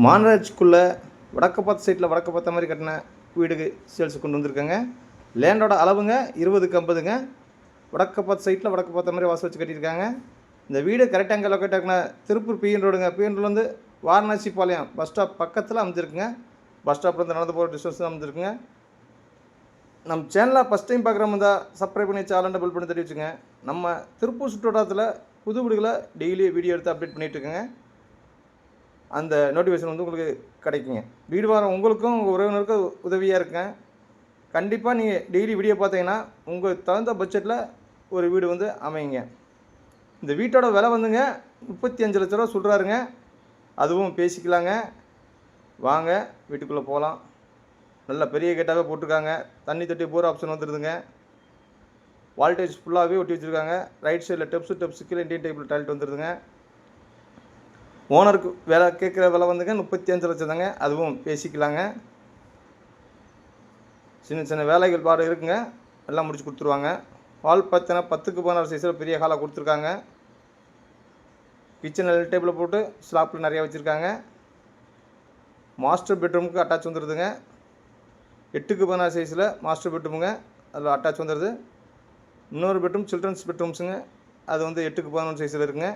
மாநகராட்சிக்குள்ளே வடக்க பார்த்த சைட்டில் வடக்கு பார்த்த மாதிரி கட்டின வீடு சேல்ஸுக்கு கொண்டு வந்திருக்கேங்க. லேண்டோட அளவுங்க இருபதுக்கு ஐம்பதுங்க. வடக்க பார்த்த சைட்டில் வடக்கு பார்த்த மாதிரி வாசல் வச்சு கட்டியிருக்காங்க. இந்த வீடு கரெக்டாக எங்கே லொக்கேட் ஆகுனா திருப்பூர் பிஎன் ரோடுங்க பிஎன் ரோட்லேருந்து வாரணாசி பாளையம் பஸ் ஸ்டாப் பக்கத்தில் அமைஞ்சிருக்குங்க. பஸ் ஸ்டாப்லேருந்து நடந்து போகிற டிஸ்டன்ஸ் அமைஞ்சிருக்குங்க. நம்ம சேனலை ஃபஸ்ட் டைம் பார்க்குறவங்க தான் சப்ஸ்கிரைப் பண்ணி சேனலை பில் பண்ணி தெரிவிச்சுங்க நம்ம திருப்பூர் சுற்றுவட்டாரத்தில் புது வீடுகளை டெய்லி வீடியோ எடுத்து அப்டேட் பண்ணிகிட்ருக்கேங்க அந்த நோட்டிஃபிகேஷன் வந்து உங்களுக்கு கிடைக்குங்க. வீடு வாரம் உங்களுக்கும் உங்கள் உறவினருக்கும் உதவியாக இருக்குங்க. கண்டிப்பாக நீங்கள் டெய்லி வீடியோ பார்த்தீங்கன்னா உங்களுக்கு தகுந்த பட்ஜெட்டில் ஒரு வீடு வந்து அமையுங்க. இந்த வீட்டோட விலை வந்துங்க முப்பத்தி அஞ்சு லட்ச ரூபா சொல்கிறாருங்க அதுவும் பேசிக்கலாங்க. வாங்க வீட்டுக்குள்ளே போகலாம். நல்ல பெரிய கேட்டாகவே போட்டிருக்காங்க. தண்ணி தொட்டி போர் ஆப்ஷன் வந்துடுதுங்க வால்டேஜ் ஃபுல்லாகவே ஒட்டி வச்சுருக்காங்க. ரைட் சைடில் டெப்ஸு டெப்ஸு கீழே இண்டியன் டைப்பில் டாய்லெட் வந்துடுதுங்க ஓனருக்கு விலை கேட்குற விலை வந்துங்க முப்பத்தி அஞ்சு லட்சம் தாங்க அதுவும் பேசிக்கலாங்க. சின்ன சின்ன வேலைகள் பாடு இருக்குங்க. எல்லாம் முடிச்சு கொடுத்துருவாங்க. ஹால் பார்த்தீங்கன்னா பத்துக்கு பதினாறு சைஸில் பெரிய ஹாலாக கொடுத்துருக்காங்க. கிச்சன் டேபிளில் போட்டு ஸ்லாப்பில் நிறையா வச்சுருக்காங்க. மாஸ்டர் பெட்ரூமுக்கு அட்டாச் வந்துடுதுங்க எட்டுக்கு பதினாறு சைஸில் மாஸ்டர் பெட்ரூமுங்க அதில் அட்டாச் வந்துடுது இன்னொரு பெட்ரூம் சில்ட்ரன்ஸ் பெட்ரூம்ஸுங்க அது வந்து எட்டுக்கு பதினொன்று சைஸில் இருக்குங்க.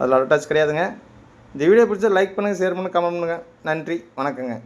அதில் அட்டாச் கிடையாதுங்க. இந்த வீடியோ பிடிச்சா லைக் பண்ணுங்கள் ஷேர் பண்ணுங்கள் கமெண்ட் பண்ணுங்கள் நன்றி வணக்கங்க.